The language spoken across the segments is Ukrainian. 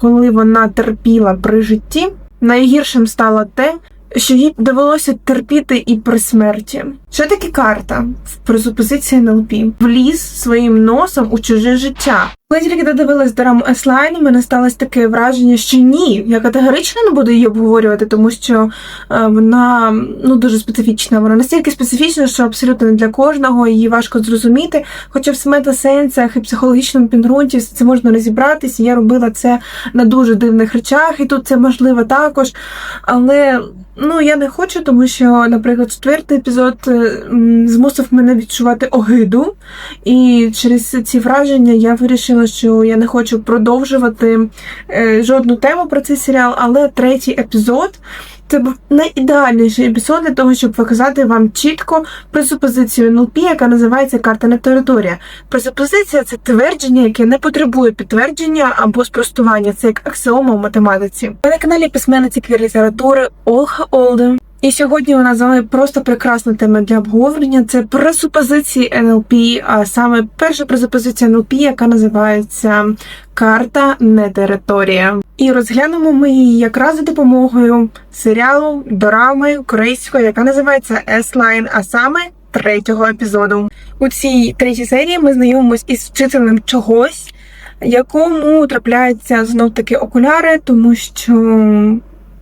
коли вона терпіла при житті, найгіршим стало те, що їй довелося терпіти і при смерті. Що таке карта в презупозиції НЛП? Вліз своїм носом у чуже життя. Коли тільки додивилась драму Еслайн, у мене сталося таке враження, що ні, я категорично не буду її обговорювати, тому що е, вона ну дуже специфічна. Вона настільки специфічна, що абсолютно не для кожного, її важко зрозуміти. Хоча в метасенсах і психологічному підґрунті це можна розібратися. Я робила це на дуже дивних речах, і тут це можливо також. Але ну я не хочу, тому що, наприклад, четвертий епізод е, змусив мене відчувати огиду, і через ці враження я вирішила, що я не хочу продовжувати е, жодну тему про цей серіал, але третій епізод. Це був найідеальніший епізод для того, щоб показати вам чітко пресупозицію НЛП, яка називається карта не територія. Пресупозиція це твердження, яке не потребує підтвердження або спростування. Це як аксіома в математиці. Ви на каналі письменниці квір літератури Ольга Олден. І сьогодні у нас з вами просто прекрасна тема для обговорення. Це пресупозиції НЛП, а саме перша пресупозиція НЛП, яка називається карта не територія. І розглянемо ми її якраз за допомогою серіалу дорами корейської, яка називається S-Line, а саме третього епізоду. У цій третій серії ми знайомимось із вчителем чогось, якому трапляються знов таки окуляри, тому що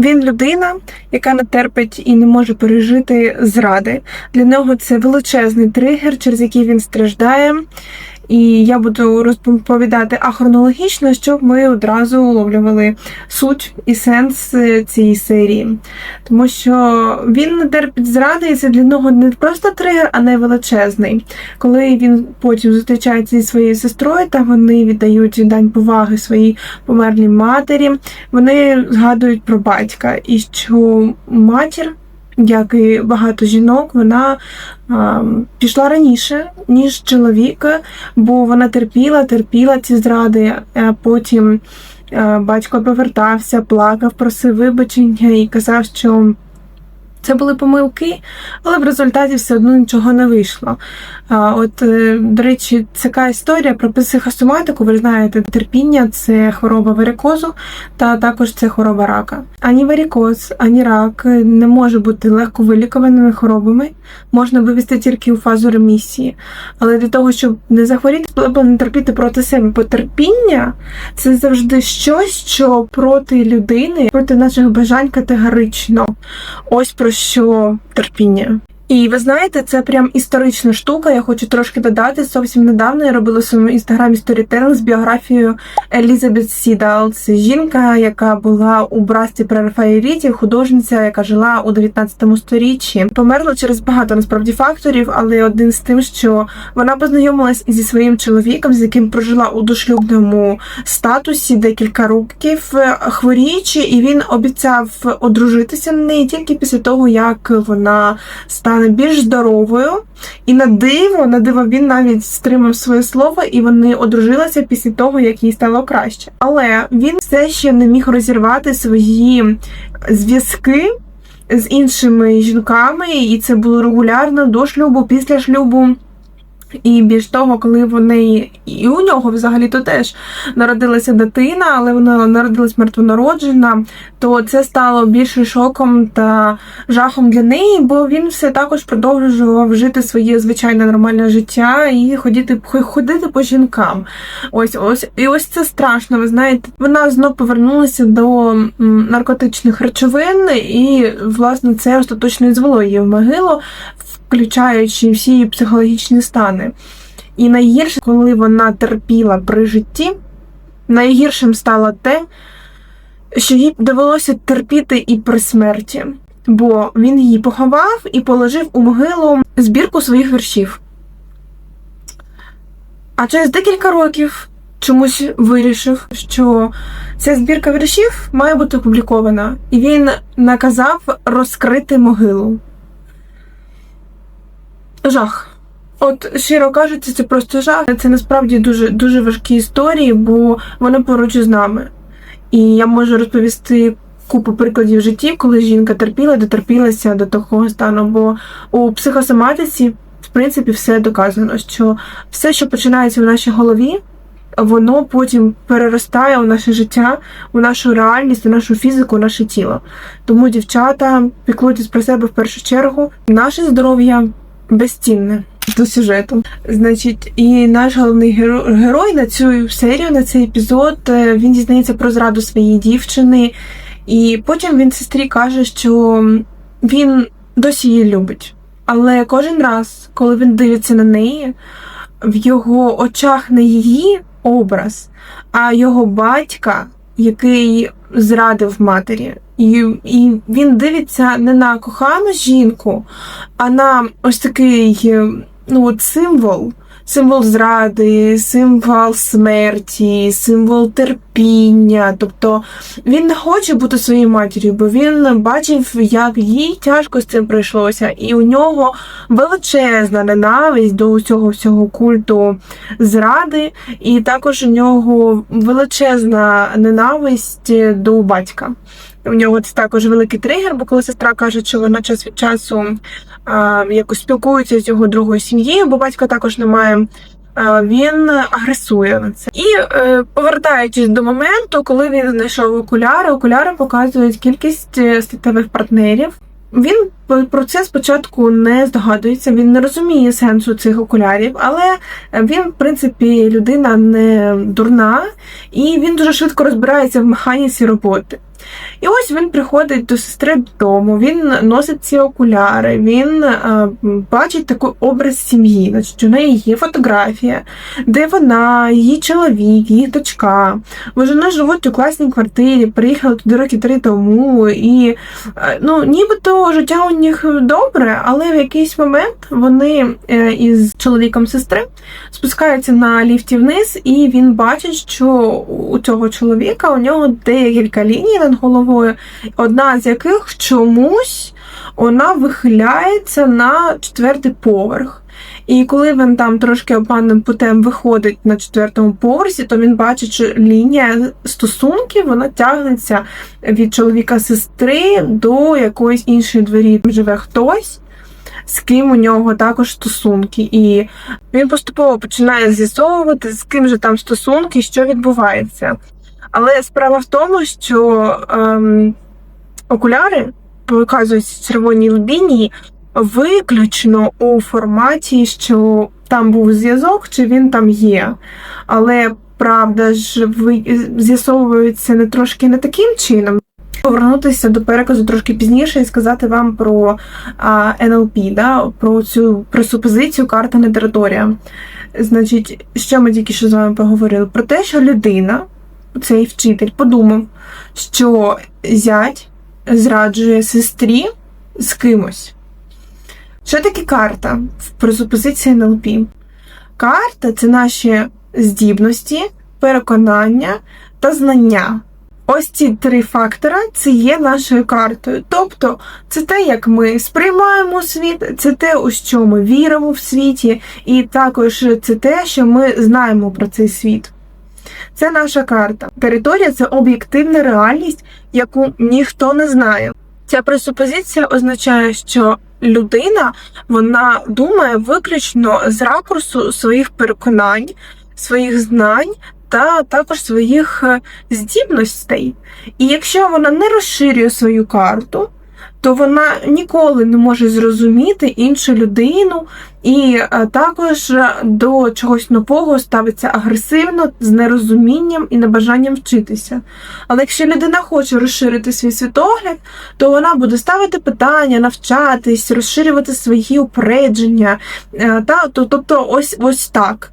він людина, яка не терпить і не може пережити зради. Для нього це величезний тригер, через який він страждає. І я буду розповідати ахронологічно, щоб ми одразу уловлювали суть і сенс е, цієї серії. Тому що він не терпить зради, і це для нього не просто тригер, а найвеличезний. Коли він потім зустрічається зі своєю сестрою, та вони віддають дань поваги своїй померлій матері, вони згадують про батька і що матір. Як і багато жінок, вона пішла раніше, ніж чоловік, бо вона терпіла, терпіла ці зради. А потім батько повертався, плакав, просив вибачення і казав, що це були помилки, але в результаті все одно нічого не вийшло. От, е, до речі, така історія про психосоматику, ви знаєте, терпіння це хвороба варикозу, та також це хвороба рака. Ані варикоз, ані рак не може бути легко вилікуваними хворобами, можна вивести тільки у фазу ремісії. Але для того, щоб не захворіти, треба не терпіти проти себе. Бо терпіння це завжди щось, що проти людини, проти наших бажань категорично. Ось про що терпіння. І ви знаєте, це прям історична штука. Я хочу трошки додати. Зовсім недавно я робила в своєму інстаграмі сторітелинг з біографією Елізабет Сідал. Це жінка, яка була у братстві прерафаєлітів, художниця, яка жила у 19 сторіччі. Померла через багато насправді факторів, але один з тим, що вона познайомилась зі своїм чоловіком, з яким прожила у дошлюбному статусі декілька років, хворіючи, і він обіцяв одружитися на неї тільки після того, як вона стане більш здоровою. І на диво, на диво він навіть стримав своє слово, і вони одружилися після того, як їй стало краще. Але він все ще не міг розірвати свої зв'язки з іншими жінками, і це було регулярно до шлюбу, після шлюбу. І більш того, коли вони і у нього взагалі то теж народилася дитина, але вона народилась мертвонароджена, то це стало більше шоком та жахом для неї, бо він все також продовжував жити своє звичайне нормальне життя і ходити ходити по жінкам. Ось ось і ось це страшно. Ви знаєте, вона знов повернулася до наркотичних речовин, і власне це остаточно і звело її в могилу включаючи всі її психологічні стани. І найгірше, коли вона терпіла при житті, найгіршим стало те, що їй довелося терпіти і при смерті, бо він її поховав і положив у могилу збірку своїх віршів. А через декілька років чомусь вирішив, що ця збірка віршів має бути опублікована, і він наказав розкрити могилу. Жах. От, щиро кажучи, це просто жах. Це насправді дуже дуже важкі історії, бо вони поруч із нами. І я можу розповісти купу прикладів житті, коли жінка терпіла, дотерпілася до такого стану. Бо у психосоматиці, в принципі, все доказано, що все, що починається в нашій голові, воно потім переростає у наше життя, у нашу реальність, у нашу фізику, у наше тіло. Тому, дівчата, піклуйтесь про себе в першу чергу. Наше здоров'я безцінне до сюжету. Значить, і наш головний герой, на цю серію, на цей епізод, е, він дізнається про зраду своєї дівчини, і потім він сестрі каже, що він досі її любить. Але кожен раз, коли він дивиться на неї, в його очах не її образ, а його батька, який зрадив матері. І, і він дивиться не на кохану жінку, а на ось такий е, ну, от символ. Символ зради, символ смерті, символ терпіння. Тобто він не хоче бути своєю матір'ю, бо він бачив, як їй тяжко з цим прийшлося, і у нього величезна ненависть до усього всього культу зради, і також у нього величезна ненависть до батька. У нього це також великий тригер, бо коли сестра каже, що вона час від часу а, якось спілкується з його другою сім'єю, бо батька також немає. Він агресує на це. І е, повертаючись до моменту, коли він знайшов окуляри, окуляри показують кількість е, статевих партнерів. Він про це спочатку не здогадується, він не розуміє сенсу цих окулярів, але він, в принципі, людина не дурна, і він дуже швидко розбирається в механіці роботи. І ось він приходить до сестри додому, він носить ці окуляри, він е, бачить такий образ сім'ї. Значить, У неї є фотографія, де вона, її чоловік, її дочка. Вони живуть у класній квартирі, приїхали туди роки три тому. І е, ну, нібито життя у них добре, але в якийсь момент вони е, із чоловіком сестри спускаються на ліфті вниз, і він бачить, що у цього чоловіка у нього декілька ліній головою, одна з яких чомусь вона вихиляється на четвертий поверх. І коли він там трошки обманним путем виходить на четвертому поверсі, то він бачить, що лінія стосунків вона тягнеться від чоловіка сестри до якоїсь іншої двері. Живе хтось, з ким у нього також стосунки. І він поступово починає з'ясовувати, з ким же там стосунки, що відбувається. Але справа в тому, що ем, окуляри показують червоній лінії виключно у форматі, що там був зв'язок, чи він там є. Але правда ж з'ясовується не трошки не таким чином. Повернутися до переказу трошки пізніше і сказати вам про а, НЛП, да, про цю пресупозицію карта не територія. Значить, що ми тільки що з вами поговорили? Про те, що людина цей вчитель подумав, що зять зраджує сестрі з кимось. Що таке карта в презупозиції НЛП? Карта це наші здібності, переконання та знання. Ось ці три фактора це є нашою картою. Тобто це те, як ми сприймаємо світ, це те, у що ми віримо в світі, і також це те, що ми знаємо про цей світ. Це наша карта. Територія це об'єктивна реальність, яку ніхто не знає. Ця пресупозиція означає, що людина вона думає виключно з ракурсу своїх переконань, своїх знань. Та також своїх е, здібностей. І якщо вона не розширює свою карту, то вона ніколи не може зрозуміти іншу людину, і е, також до чогось нового ставиться агресивно, з нерозумінням і небажанням вчитися. Але якщо людина хоче розширити свій світогляд, то вона буде ставити питання, навчатись, розширювати свої упередження. Е, та, Тобто, ось ось так.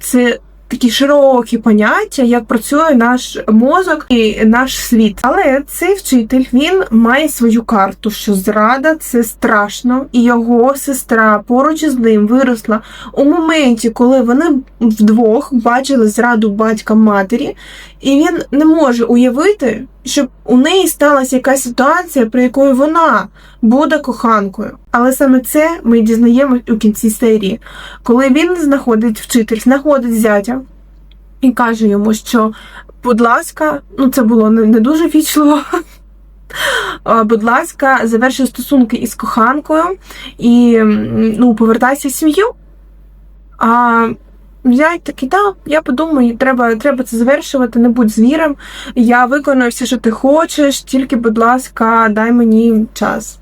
Це такі широкі поняття, як працює наш мозок і наш світ. Але цей вчитель він має свою карту, що зрада це страшно, і його сестра поруч із ним виросла у моменті, коли вони вдвох бачили зраду батька матері, і він не може уявити, щоб у неї сталася якась ситуація, при якої вона буде коханкою. Але саме це ми дізнаємось у кінці серії, коли він знаходить вчитель, знаходить зятя і каже йому, що, будь ласка, ну це було не, дуже вічливо. Будь ласка, завершуй стосунки із коханкою і ну, повертайся в сім'ю. А Зять такий, да, я подумаю, треба, треба це завершувати, не будь звіром. Я виконую все, що ти хочеш, тільки, будь ласка, дай мені час.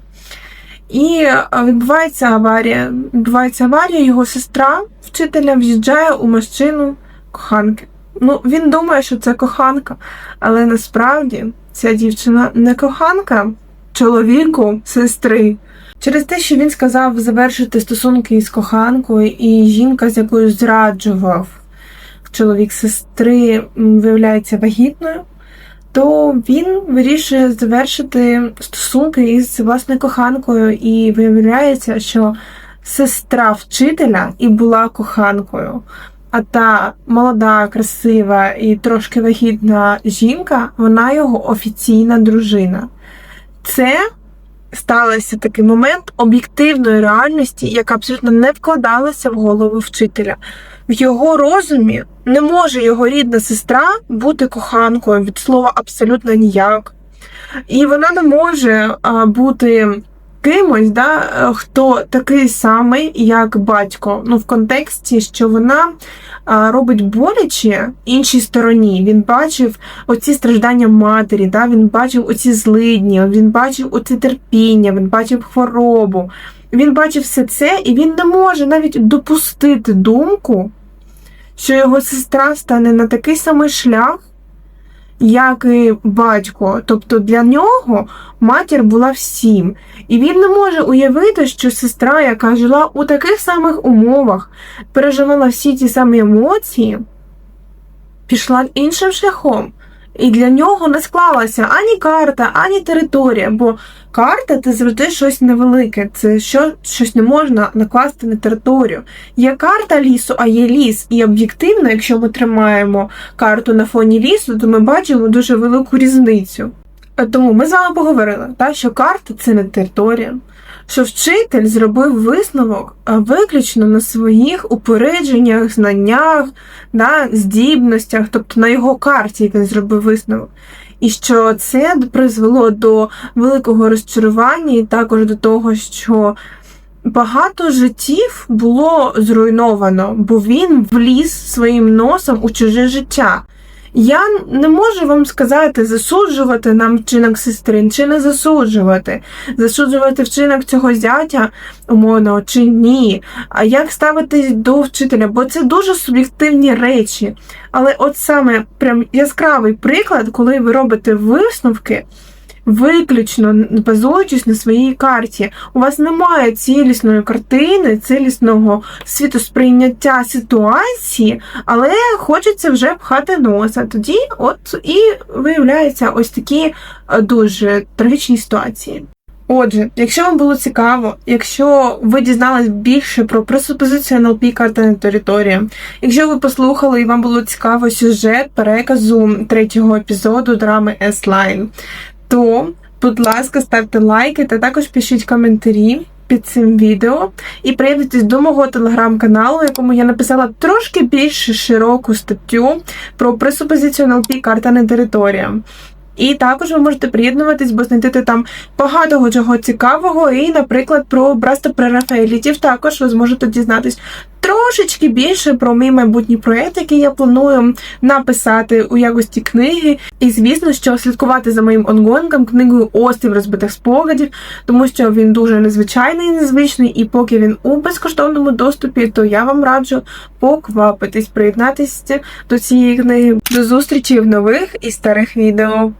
І е, відбувається аварія. Відбувається аварія, його сестра вчителя в'їжджає у машину коханки. Ну, він думає, що це коханка, але насправді ця дівчина не коханка чоловіку сестри. Через те, що він сказав завершити стосунки із коханкою, і жінка, з якою зраджував чоловік сестри, виявляється вагітною, то він вирішує завершити стосунки із власною коханкою, і виявляється, що сестра вчителя і була коханкою. А та молода, красива і трошки вагітна жінка, вона його офіційна дружина. Це стався такий момент об'єктивної реальності, яка абсолютно не вкладалася в голову вчителя. В його розумі не може його рідна сестра бути коханкою від слова абсолютно ніяк. І вона не може бути кимось, да, е, хто такий самий, як батько. Ну, в контексті, що вона робить боляче іншій стороні. Він бачив оці страждання матері, да, він бачив оці злидні, він бачив оці терпіння, він бачив хворобу. Він бачив все це, і він не може навіть допустити думку, що його сестра стане на такий самий шлях, як і батько. Тобто для нього матір була всім. І він не може уявити, що сестра, яка жила у таких самих умовах, переживала всі ті самі емоції, пішла іншим шляхом. І для нього не склалася ані карта, ані територія, бо карта це завжди щось невелике, це що, щось не можна накласти на територію. Є карта лісу, а є ліс. І об'єктивно, якщо ми тримаємо карту на фоні лісу, то ми бачимо дуже велику різницю. Тому ми з вами поговорили, та, що карта це не територія, що вчитель зробив висновок виключно на своїх упередженнях, знаннях, да, здібностях, тобто на його карті він зробив висновок. І що це призвело до великого розчарування, і також до того, що багато життів було зруйновано, бо він вліз своїм носом у чуже життя. Я не можу вам сказати, засуджувати нам вчинок сестрин чи не засуджувати, засуджувати вчинок цього зятя умовно чи ні. А як ставитись до вчителя? Бо це дуже суб'єктивні речі. Але от саме прям яскравий приклад, коли ви робите висновки. Виключно базуючись на своїй карті, у вас немає цілісної картини, цілісного світосприйняття ситуації, але хочеться вже пхати носа. Тоді, от і виявляються ось такі е, дуже трагічні ситуації. Отже, якщо вам було цікаво, якщо ви дізнались більше про пресупозицію НЛП карта на території, якщо ви послухали і вам було цікаво сюжет переказу третього епізоду драми S-Line, то, будь ласка, ставте лайки та також пишіть коментарі під цим відео і приєднуйтесь до мого телеграм-каналу, в якому я написала трошки більш широку статтю про пресупозицію НЛП карта не територія. І також ви можете приєднуватись, бо знайдете там багато чого цікавого, і, наприклад, про прерафаелітів також ви зможете дізнатись трошечки більше про мій майбутній проєкт, який я планую написати у якості книги. І, звісно, що слідкувати за моїм онгонгом книгою Острів розбитих спогадів, тому що він дуже незвичайний і незвичний, і поки він у безкоштовному доступі, то я вам раджу поквапитись, приєднатися до цієї книги. До зустрічі в нових і старих відео.